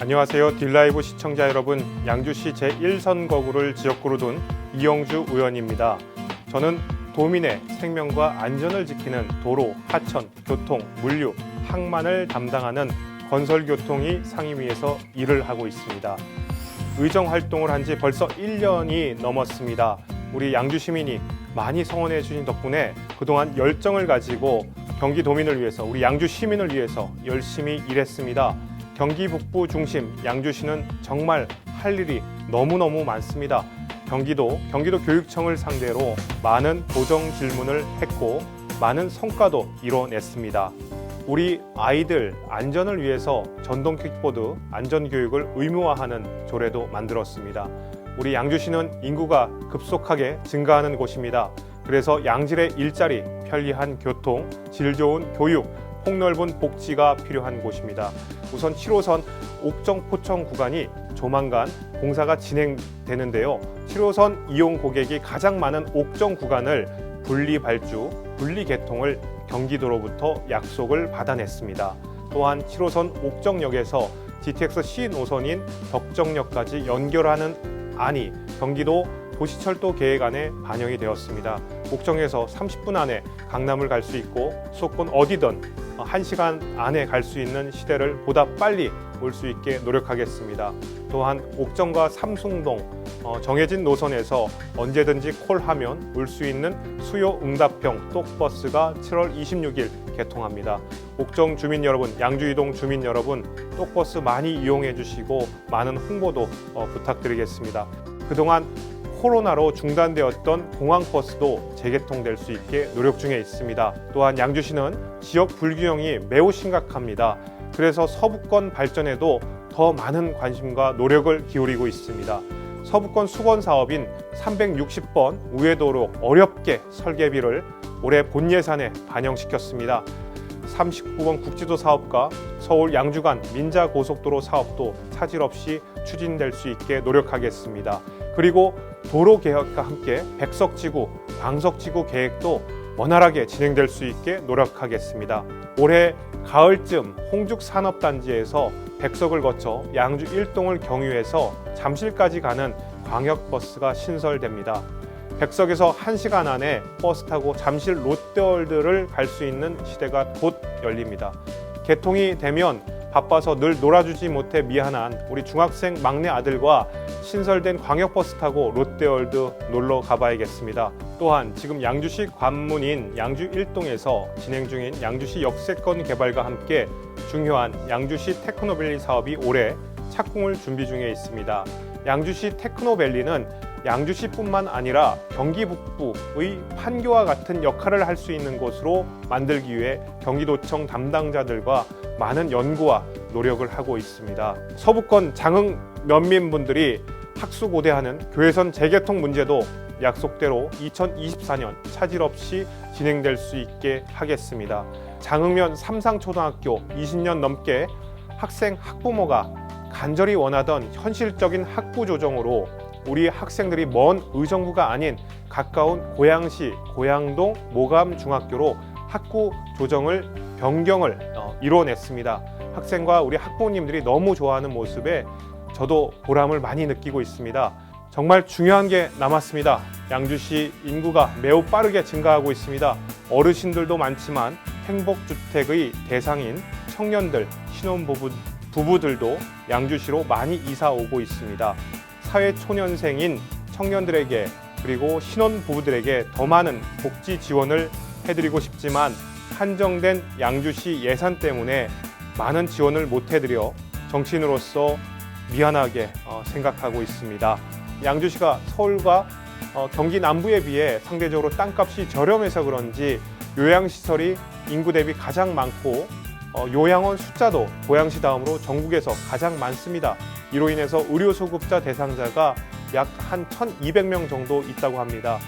안녕하세요. 딜라이브 시청자 여러분. 양주시 제1선거구를 지역구로 둔 이영주 의원입니다. 저는 도민의 생명과 안전을 지키는 도로, 하천, 교통, 물류, 항만을 담당하는 건설교통위 상임위에서 일을 하고 있습니다. 의정 활동을 한 지 벌써 1년이 넘었습니다. 우리 양주 시민이 많이 성원해 주신 덕분에 그동안 열정을 가지고 경기도민을 위해서 우리 양주 시민을 위해서 열심히 일했습니다. 경기 북부 중심 양주시는 정말 할 일이 너무너무 많습니다. 경기도 경기도 교육청을 상대로 많은 보정 질문을 했고 많은 성과도 이뤄냈습니다. 우리 아이들 안전을 위해서 전동 킥보드 안전 교육을 의무화하는 조례도 만들었습니다. 우리 양주시는 인구가 급속하게 증가하는 곳입니다. 그래서 양질의 일자리, 편리한 교통, 질 좋은 교육, 폭넓은 복지가 필요한 곳입니다. 우선 7호선 옥정 포청 구간이 조만간 공사가 진행되는데요. 7호선 이용 고객이 가장 많은 옥정 구간을 분리 발주, 분리 개통을 경기도로부터 약속을 받아냈습니다. 또한 7호선 옥정역에서 GTX C 노선인 덕정역까지 연결하는 안이 경기도 도시철도 계획안에 반영이 되었습니다. 옥정에서 30분 안에 강남을 갈 수 있고 수도권 어디든 1시간 안에 갈 수 있는 시대를 보다 빨리 올 수 있게 노력하겠습니다. 또한 옥정과 삼숭동 어, 정해진 노선에서 언제든지 콜하면 올 수 있는 수요 응답형 똑버스가 7월 26일 개통합니다. 옥정 주민 여러분, 양주이동 주민 여러분, 똑버스 많이 이용해 주시고 많은 홍보도 어, 부탁드리겠습니다. 그동안 코로나로 중단되었던 공항버스도 재개통될 수 있게 노력 중에 있습니다. 또한 양주시는 지역 불균형이 매우 심각합니다. 그래서 서부권 발전에도 더 많은 관심과 노력을 기울이고 있습니다. 서부권 수건 사업인 360번 우회도로 어렵게 설계비를 올해 본 예산에 반영시켰습니다. 39번 국지도 사업과 서울 양주간 민자 고속도로 사업도 차질 없이 추진될 수 있게 노력하겠습니다. 그리고 도로 개혁과 함께 백석 지구, 광석지구 계획도 원활하게 진행될 수 있게 노력하겠습니다. 올해 가을쯤 홍죽 산업단지에서 백석을 거쳐 양주 1동을 경유해서 잠실까지 가는 광역버스가 신설됩니다. 백석에서 1시간 안에 버스 타고 잠실 롯데월드를 갈 수 있는 시대가 곧 열립니다. 개통이 되면 바빠서 늘 놀아주지 못해 미안한 우리 중학생 막내 아들과 신설된 광역버스 타고 롯데월드 놀러 가봐야겠습니다. 또한 지금 양주시 관문인 양주 1동에서 진행 중인 양주시 역세권 개발과 함께 중요한 양주시 테크노밸리 사업이 올해 착공을 준비 중에 있습니다. 양주시 테크노밸리는 양주시뿐만 아니라 경기 북부의 판교와 같은 역할을 할 수 있는 곳으로 만들기 위해 경기도청 담당자들과 많은 연구와 노력을 하고 있습니다. 서부권 장흥 면민분들이 학수고대하는 교회선 재개통 문제도 약속대로 2024년 차질 없이 진행될 수 있게 하겠습니다. 장흥면 삼상초등학교 20년 넘게 학생 학부모가 간절히 원하던 현실적인 학부 조정으로 우리 학생들이 먼 의정부가 아닌 가까운 고양시 고양동 모감 중학교로 학구 조정을 변경을 어, 이뤄냈습니다. 학생과 우리 학부모님들이 너무 좋아하는 모습에 저도 보람을 많이 느끼고 있습니다. 정말 중요한 게 남았습니다. 양주시 인구가 매우 빠르게 증가하고 있습니다. 어르신들도 많지만 행복주택의 대상인 청년들, 신혼부부 부부들도 양주시로 많이 이사 오고 있습니다. 사회초년생인 청년들에게 그리고 신혼부부들에게 더 많은 복지 지원을 해드리고 싶지만 한정된 양주시 예산 때문에 많은 지원을 못 해드려 정치인으로서 미안하게 어, 생각하고 있습니다. 양주시가 서울과 어, 경기 남부에 비해 상대적으로 땅값이 저렴해서 그런지 요양시설이 인구 대비 가장 많고 어, 요양원 숫자도 고양시 다음으로 전국에서 가장 많습니다. 이로 인해서 의료 수급자 대상자가 약 한 1,200명 정도 있다고 합니다.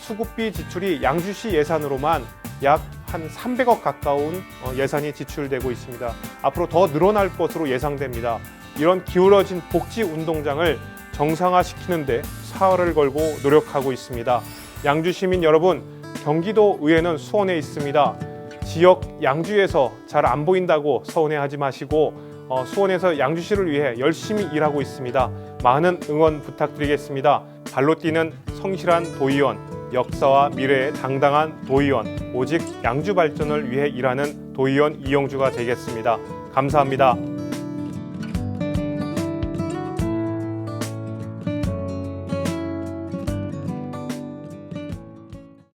수급비 지출이 양주시 예산으로만 약 한 300억 가까운 어, 예산이 지출되고 있습니다. 앞으로 더 늘어날 것으로 예상됩니다. 이런 기울어진 복지 운동장을 정상화시키는데 사활을 걸고 노력하고 있습니다. 양주 시민 여러분, 경기도 의회는 수원에 있습니다. 지역 양주에서 잘 안 보인다고 서운해하지 마시고 어, 수원에서 양주시를 위해 열심히 일하고 있습니다. 많은 응원 부탁드리겠습니다. 발로 뛰는 성실한 도의원, 역사와 미래의 당당한 도의원, 오직 양주 발전을 위해 일하는 도의원 이영주가 되겠습니다. 감사합니다.